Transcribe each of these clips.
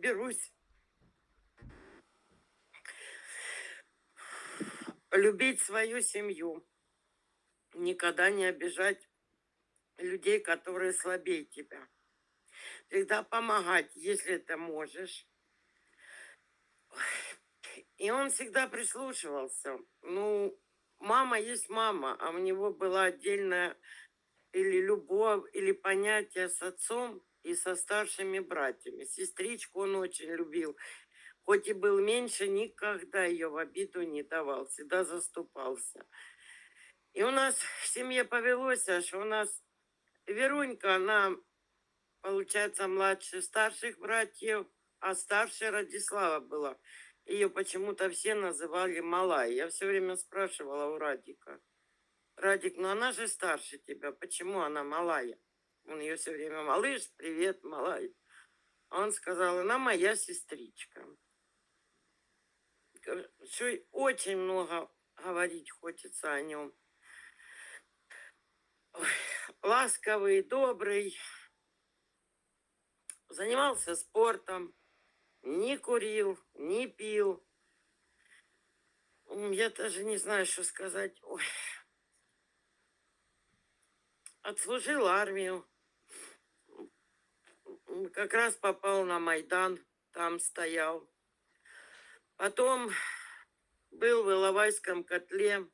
соберусь. Любить свою семью. Никогда не обижать людей, которые слабее тебя. Всегда помогать, если ты можешь. И он всегда прислушивался. Ну, мама есть мама, а у него была отдельная или любовь, или понятие с отцом и со старшими братьями. Сестричку он очень любил. Хоть и был меньше, никогда ее в обиду не давал, всегда заступался. И у нас в семье повелось, а что у нас Верунька, она, получается, младше старших братьев, а старшая Радислава была. Ее почему-то все называли Малай. Я все время спрашивала у Радика. Радик, ну она же старше тебя, почему она Малая? Он ее все время, малыш, привет, Малай. Он сказал, она моя сестричка. Что очень много говорить хочется о нем. Ой, ласковый, добрый. Занимался спортом, не курил, не пил. Я даже не знаю, что сказать. Ой. Отслужил армию. Как раз попал на Майдан, там стоял. Потом был в Иловайском котле.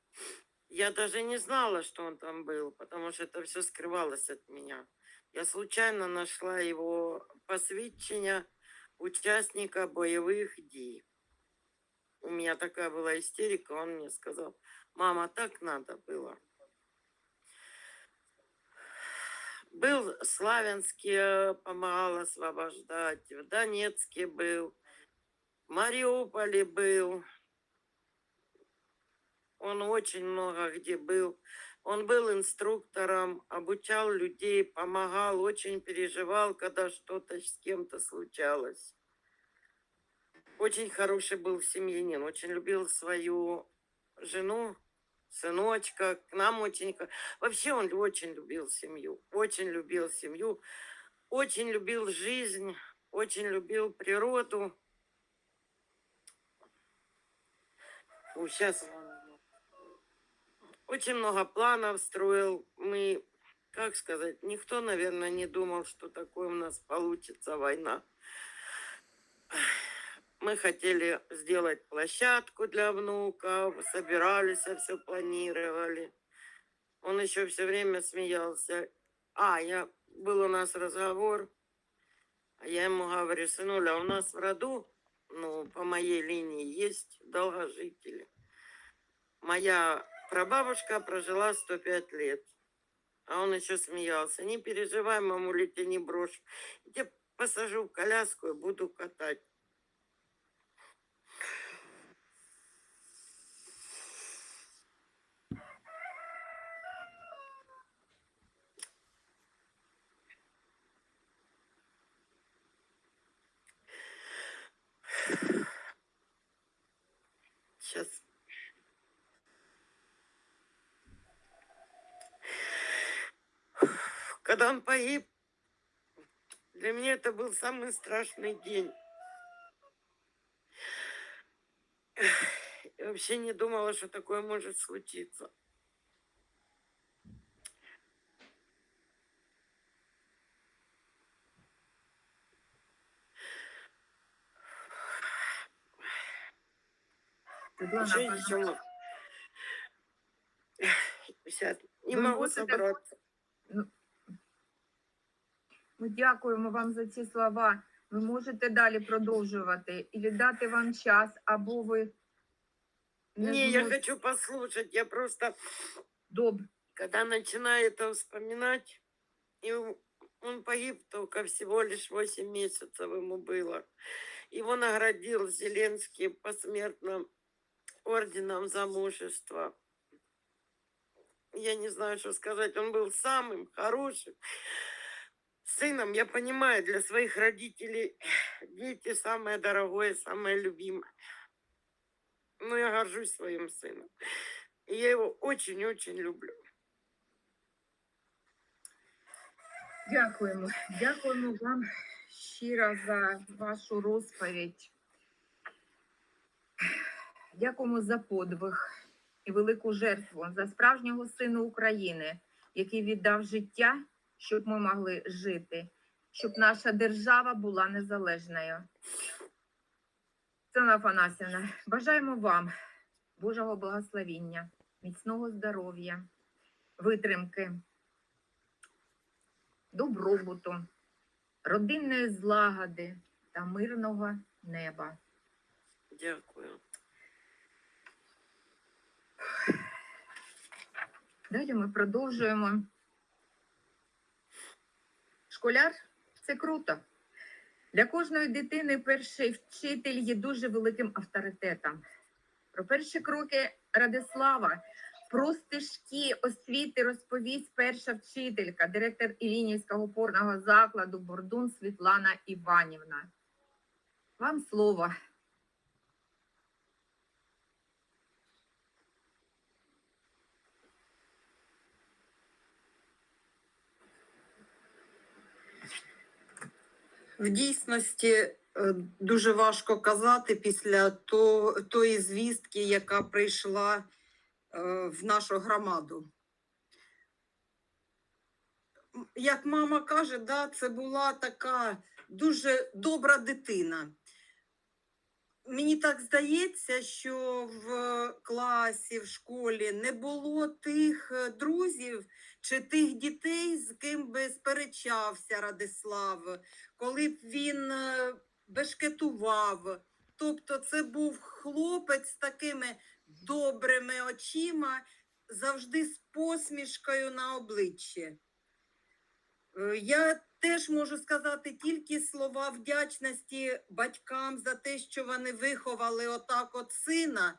Я даже не знала, что он там был, потому что это все скрывалось от меня. Я случайно нашла его посвідчення участника боевых дій. У меня такая была истерика, он мне сказал, мама, так надо было. Был в Славянске, помогал освобождать, в Донецке был, в Мариуполе был. Он очень много где был. Он был инструктором, обучал людей, помогал, очень переживал, когда что-то с кем-то случалось. Очень хороший был семьянин, очень любил свою жену, сыночка, к нам очень... Вообще он очень любил семью, очень любил семью, очень любил жизнь, очень любил природу. сейчас очень много планов строил. Мы, как сказать, никто, наверное, не думал, что такое у нас получится война. Мы хотели сделать площадку для внуков, собирались, все планировали. Он еще все время смеялся. А, я, был у нас разговор, а я ему говорю, сынуля, у нас в роду, ну, по моей линии есть долгожители. Моя прабабушка прожила 105 лет. А он еще смеялся. Не переживай, мамуля, тебя не брошу. Я посажу в коляску и буду катать. Сейчас. Когда он погиб, для меня это был самый страшный день. Я вообще не думала, что такое может случиться. Мо- Сейчас не могу собраться. Ми дякуємо вам за ці слова. Ви можете далі продовжувати і дати вам час, або ви не Не, я зможете. хочу послушать. Я просто, Добре. когда начинаю это вспоминать, и у- он погиб только всего лишь 8 месяцев ему было. Его наградил Зеленский посмертно орденом за мужество. Я не знаю, что сказать. Он был самым хорошим сыном. Я понимаю, для своих родителей дети самое дорогое, самое любимое. Но я горжусь своим сыном. И я его очень-очень люблю. Дякуємо. Дякуємо вам щиро за вашу розповідь. Дякуємо за подвиг і велику жертву за справжнього сина України, який віддав життя, щоб ми могли жити, щоб наша держава була незалежною. Оксана Афанасівна, бажаємо вам Божого благословіння, міцного здоров'я, витримки, добробуту, родинної злагоди та мирного неба. Дякую. Далі ми продовжуємо. Школяр це круто. Для кожної дитини перший вчитель є дуже великим авторитетом. Про перші кроки Радислава, про стежки освіти розповість перша вчителька, директор Ілінівського опорного закладу Бордун Світлана Іванівна. Вам слово. В дійсності е, дуже важко казати після то, тої звістки, яка прийшла е, в нашу громаду. Як мама каже, да, це була така дуже добра дитина. Мені так здається, що в класі, в школі не було тих е, друзів чи тих дітей, з ким би сперечався Радислав, коли б він е, бешкетував. Тобто це був хлопець з такими добрими очима, завжди з посмішкою на обличчі. Е, Я теж можу сказати тільки слова вдячності батькам за те, що вони виховали отак от сина.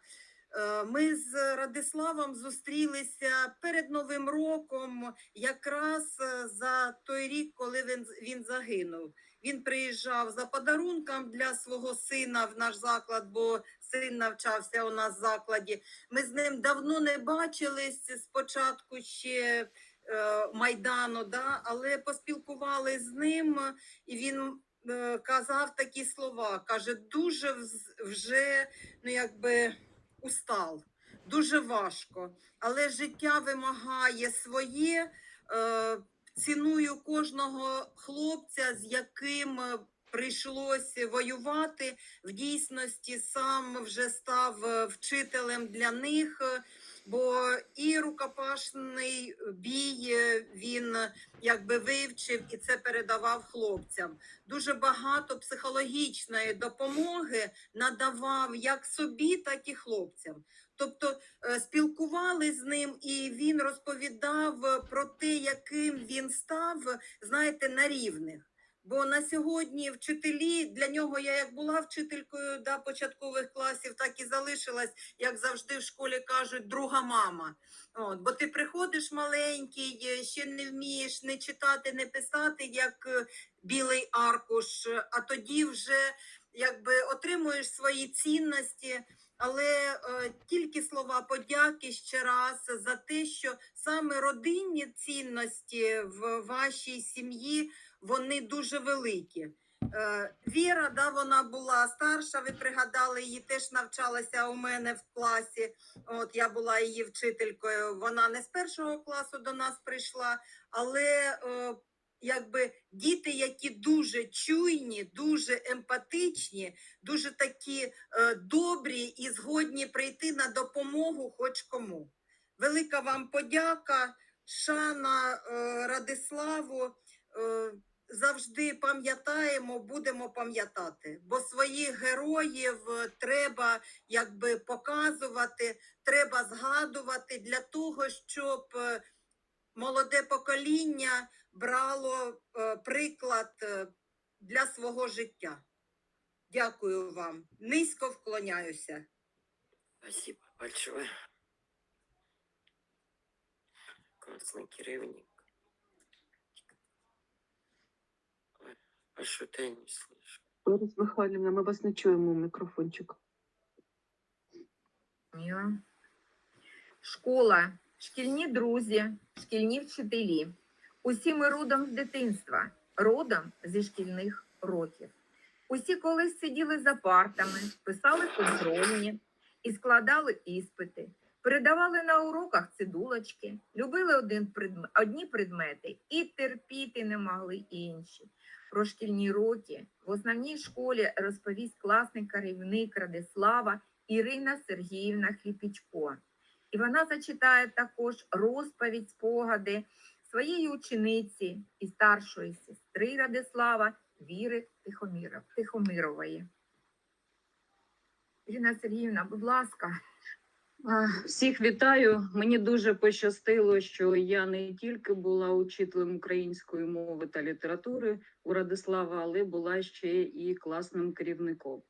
Е, Ми з Радиславом зустрілися перед Новим роком, якраз е, за той рік, коли він, він загинув. Він приїжджав за подарунком для свого сина в наш заклад, бо син навчався у нас в закладі. Ми з ним давно не бачились спочатку ще Майдану, да? але поспілкувалися з ним, і він е, казав такі слова. Каже, дуже вже ну, якби, устал, дуже важко, але життя вимагає своє. Е, ціную кожного хлопця, з яким е, прийшлось воювати. В дійсності сам вже став е, вчителем для них, е, бо і рукопашний бій е, він якби вивчив і це передавав хлопцям. Дуже багато психологічної допомоги надавав як собі, так і хлопцям. Тобто спілкували з ним, і він розповідав про те, яким він став, знаєте, на рівних. Бо на сьогодні вчителі для нього я як була вчителькою да, початкових класів, так і залишилась, як завжди в школі кажуть, друга мама. От, бо ти приходиш маленький, е, ще не вмієш не читати, не писати, як е, білий аркуш, а тоді вже якби отримуєш свої цінності. Але е, тільки слова подяки ще раз за те, що саме родинні цінності в вашій сім'ї вони дуже великі. Е, Віра, да, вона була старша. Ви пригадали, її теж навчалася у мене в класі. От я була її вчителькою. Вона не з першого класу до нас прийшла, але е, якби діти, які дуже чуйні, дуже емпатичні, дуже такі е, добрі і згодні прийти на допомогу хоч кому. Велика вам подяка, шана Радиславу. Завжди пам'ятаємо, будемо пам'ятати, бо своїх героїв е, треба якби показувати, треба згадувати для того, щоб е, молоде покоління брало е, приклад для свого життя. Дякую вам. Низько вклоняюся. Спасибо большое. Классный керівник. А что-то я не слышу. Лариса Михайлівна, ми вас не чуємо мікрофончик. Школа, шкільні друзі, шкільні вчителі. Усі ми родом з дитинства, родом зі шкільних років. Усі колись сиділи за партами, писали контрольні і складали іспити, передавали на уроках цидулочки, любили один предм... одні предмети і терпіти не могли інші. Про шкільні роки в основній школі розповість класний керівник Радислава Ірина Сергіївна Хліпічко. І вона зачитає також розповідь спогади своєї учениці і старшої сестри Радислава Віри Тихомирової. Ірина Сергіївна, будь ласка. Всіх вітаю. Мені дуже пощастило, що я не тільки була учителем української мови та літератури у Радислава, але була ще і класним керівником.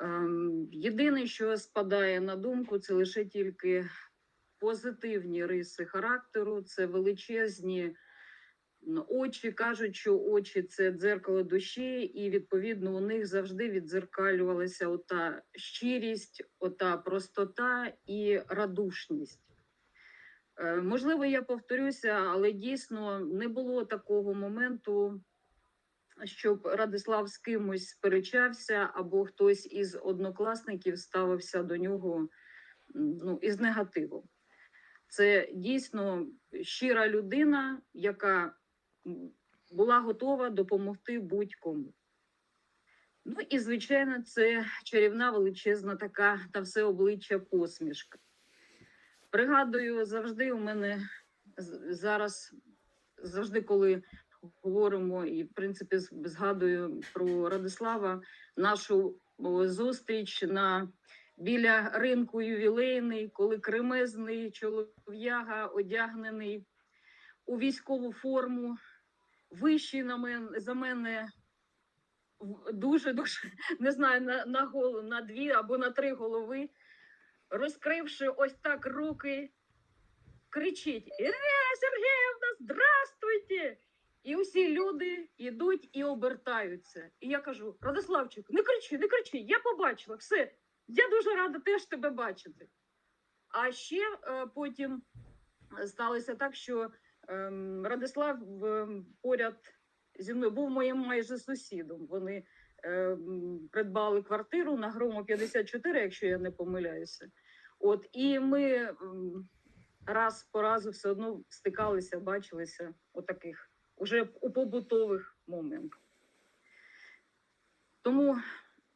Ем, Єдине, що спадає на думку, це лише тільки позитивні риси характеру, це величезні очі. Кажуть, що очі це дзеркало душі, і відповідно у них завжди віддзеркалювалася ота щирість, ота простота і радушність. Е, Можливо, я повторюся, але дійсно не було такого моменту, щоб Радислав з кимось сперечався, або хтось із однокласників ставився до нього ну, із негативом. Це дійсно щира людина, яка була готова допомогти будь-кому. Ну і, звичайно, це чарівна величезна така та все обличчя посмішка. Пригадую, завжди у мене зараз, завжди, коли говоримо і, в принципі, згадую про Радислава, нашу зустріч на біля ринку ювілейний, коли кремезний чолов'яга одягнений у військову форму, вищий на мен, за мене дуже дуже не знаю на, на голову, на дві або на три голови, розкривши ось так руки, кричить: Ірина Сергіївна, здравствуйте! І усі люди йдуть і обертаються. І я кажу: Радославчик, не кричи, не кричи, я побачила все. Я дуже рада теж тебе бачити. А ще е, потім сталося так, що Радислав ем, поряд зі мною був моїм майже сусідом. Вони ем, придбали квартиру на Грому 54, якщо я не помиляюся. От і ми ем, раз по разу все одно стикалися, бачилися у таких уже у побутових моментах. Тому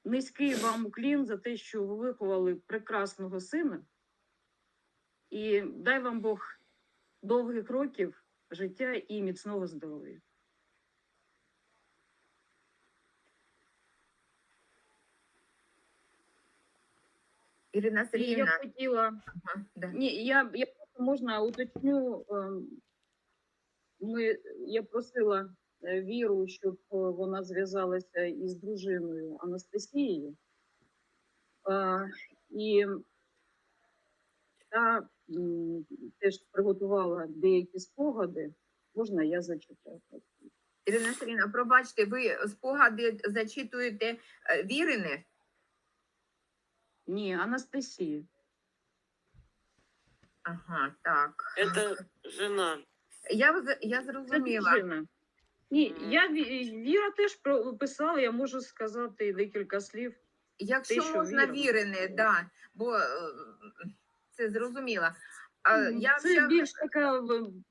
низький вам уклін за те, що ви виховали прекрасного сина. І дай вам Бог довгих років життя і міцного здоров'я. Ірина І я хотіла ага, да. Ні, я, я просто можна уточню. ем, Ми, я просила е, Віру, щоб е, вона зв'язалася із дружиною Анастасією. І та теж приготувала деякі спогади. Можна я зачитаю? Ірина Сергіївна, пробачте, ви спогади зачитуєте е, Вірини? Ні, Анастасія. Ага, так. Это жена. Я, я зрозуміла. дружина. Ні, я Ві- Віра теж про- писала, я можу сказати декілька слів. Якщо Те, що можна Віра вірини, да, бо е, це зрозуміла. А, я Це ще- більш така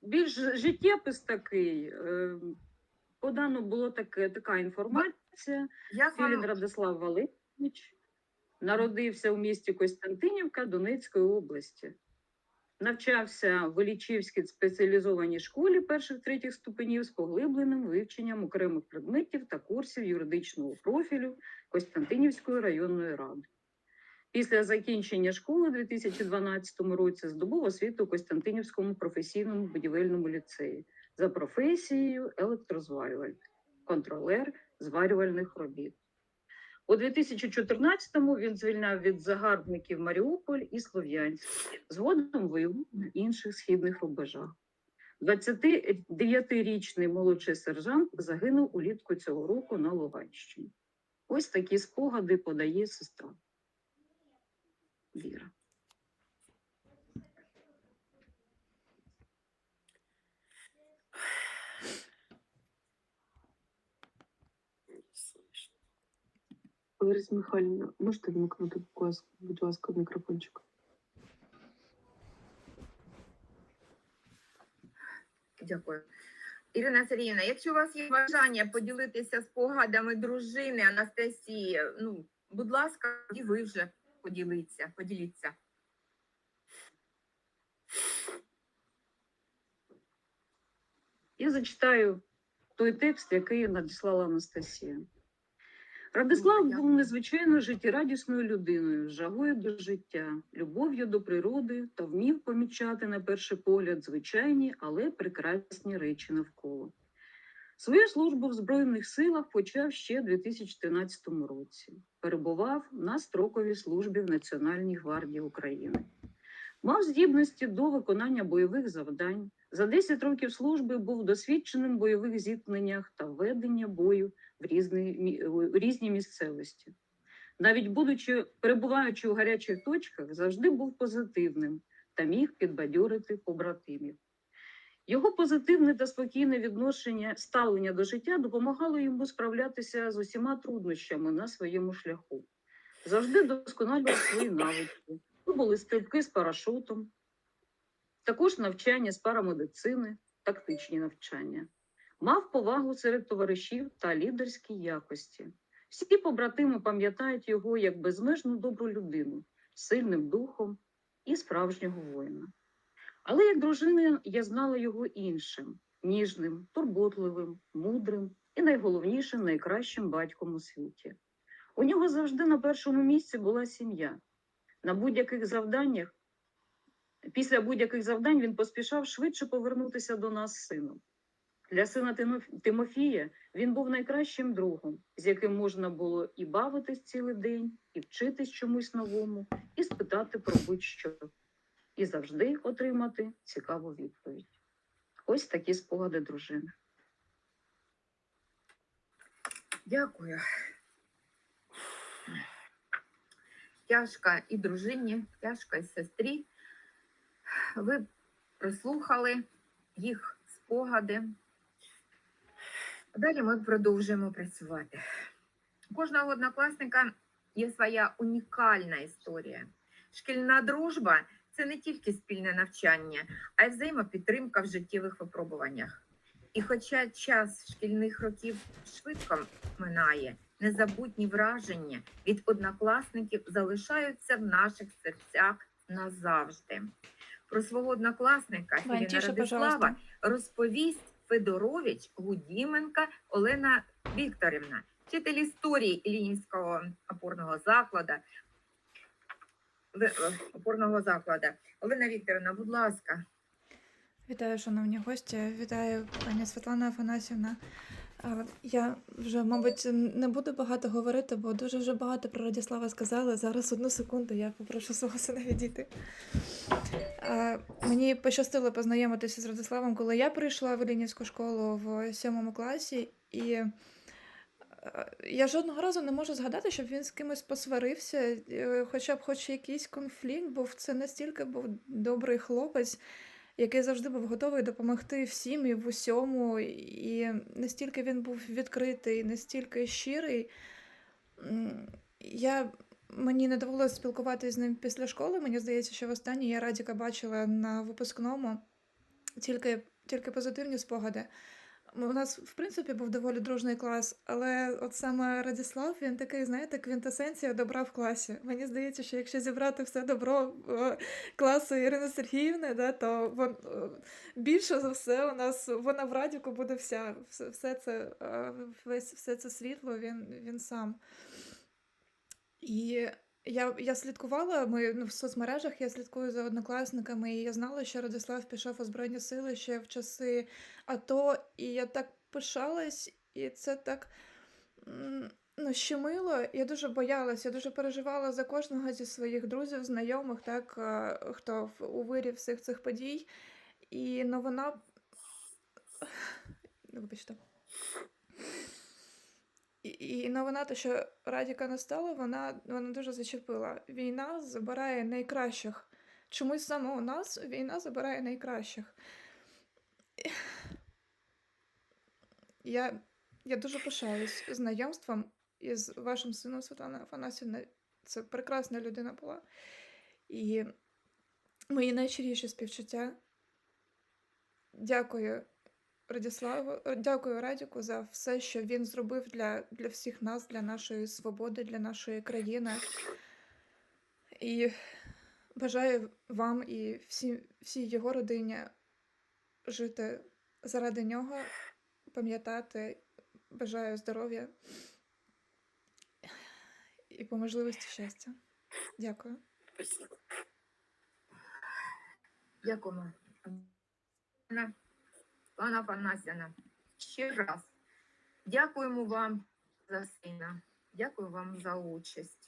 більш життєпис такий. е, Подано було таке, така інформація. як Філін вам, Радислав Валерійович народився у місті Костянтинівка Донецької області. Навчався в Ілічівській спеціалізованій школі перших третіх ступенів з поглибленим вивченням окремих предметів та курсів юридичного профілю Костянтинівської районної ради. Після закінчення школи у 2012 році здобув освіту у Костянтинівському професійному будівельному ліцеї за професією електрозварювальник, контролер зварювальних робіт. У 2014-му він звільняв від загарбників Маріуполь і Слов'янськ. Згодом воював на інших східних рубежах. 29-річний молодший сержант загинув улітку цього року на Луганщині. Ось такі спогади подає сестра. Віра. Лариса Михайлівна, можете вмикнути, будь ласка, будь мікрофончик? Дякую. Ірина Сергіївна, якщо у вас є бажання поділитися спогадами дружини Анастасії, ну, будь ласка, і ви вже поділіться, поділіться. Я зачитаю той текст, який надіслала Анастасія. Радислав був незвичайно життєрадісною людиною, жагою до життя, любов'ю до природи та вмів помічати на перший погляд звичайні, але прекрасні речі навколо. Свою службу в Збройних силах почав ще у 2013 році. Перебував на строковій службі в Національній гвардії України. Мав здібності до виконання бойових завдань. За 10 років служби був досвідченим в бойових зіткненнях та ведення бою в різні, в різні місцевості. Навіть будучи перебуваючи у гарячих точках, завжди був позитивним та міг підбадьорити побратимів. Його позитивне та спокійне відношення ставлення до життя допомагало йому справлятися з усіма труднощами на своєму шляху. Завжди досконалював свої навички. То були стрибки з парашутом, також навчання з парамедицини, тактичні навчання. Мав повагу серед товаришів та лідерські якості. Всі побратими пам'ятають його як безмежно добру людину, сильним духом і справжнього воїна. Але як дружина я знала його іншим, ніжним, турботливим, мудрим і найголовніше найкращим батьком у світі. У нього завжди на першому місці була сім'я. На будь-яких завданнях, після будь-яких завдань він поспішав швидше повернутися до нас з сином. Для сина Тимофія він був найкращим другом, з яким можна було і бавитись цілий день, і вчитись чомусь новому, і спитати про будь-що, і завжди отримати цікаву відповідь. Ось такі спогади дружини. Дякую. Тяжко і дружині, тяжко і сестрі. Ви прослухали їх спогади. Далі ми продовжуємо працювати. У кожного однокласника є своя унікальна історія. Шкільна дружба це не тільки спільне навчання, а й взаємопідтримка в життєвих випробуваннях. І хоча час шкільних років швидко минає, незабутні враження від однокласників залишаються в наших серцях назавжди. Про свого однокласника Філіна Радислава розповість Федорович Гудіменка Олена Вікторівна, вчитель історії Іллінівського опорного закладу. Е, Опорного закладу. Олена Вікторівна, будь ласка. Вітаю, шановні гості. Вітаю, пані Світлана Афанасівна. Я вже, мабуть, не буду багато говорити, бо дуже вже багато про Радіслава сказали. Зараз одну секунду я попрошу свого сина відійти. Мені пощастило познайомитися з Радіславом, коли я прийшла в Іллінівську школу в сьомому класі, і я жодного разу не можу згадати, щоб він з кимось посварився, е, хоча б хоч якийсь конфлікт був. Це настільки був добрий хлопець який завжди був готовий допомогти всім і в усьому. І настільки він був відкритий, настільки щирий. Я, мені не довелося спілкуватися з ним після школи. Мені здається, що востаннє я Радіка бачила на випускному тільки, тільки позитивні спогади. У нас, в принципі, був доволі дружний клас, але от саме Радіслав, він такий, знаєте, квінтесенція добра в класі. Мені здається, що якщо зібрати все добро класу Ірини Сергіївни, да, то вон, е, більше за все у нас вона в Радіку буде вся. Все, все це, е, весь, все це світло, він, він сам. І я, я слідкувала, ми ну, в соцмережах я слідкую за однокласниками, і я знала, що Радислав пішов у Збройні Сили ще в часи АТО, і я так пишалась, і це так ну, щемило. Я дуже боялась, я дуже переживала за кожного зі своїх друзів, знайомих, так, е, хто у вирі всіх цих подій. І новина. Вибачте. І, новина, те, що Радіка не стало, вона, вона дуже зачепила. Війна забирає найкращих. Чомусь саме у нас війна забирає найкращих. Я, я дуже пишаюсь знайомством із вашим сином Світлана Афанасівна. Це прекрасна людина була. І мої найщиріші співчуття. Дякую Радіславу, дякую Радіку за все, що він зробив для, для всіх нас, для нашої свободи, для нашої країни. І бажаю вам і всі, всій його родині жити заради нього, пам'ятати, бажаю здоров'я і по можливості щастя. Дякую. Спасибо. Пана Афанасьяна, ще раз дякуємо вам за сина. Дякую вам за участь.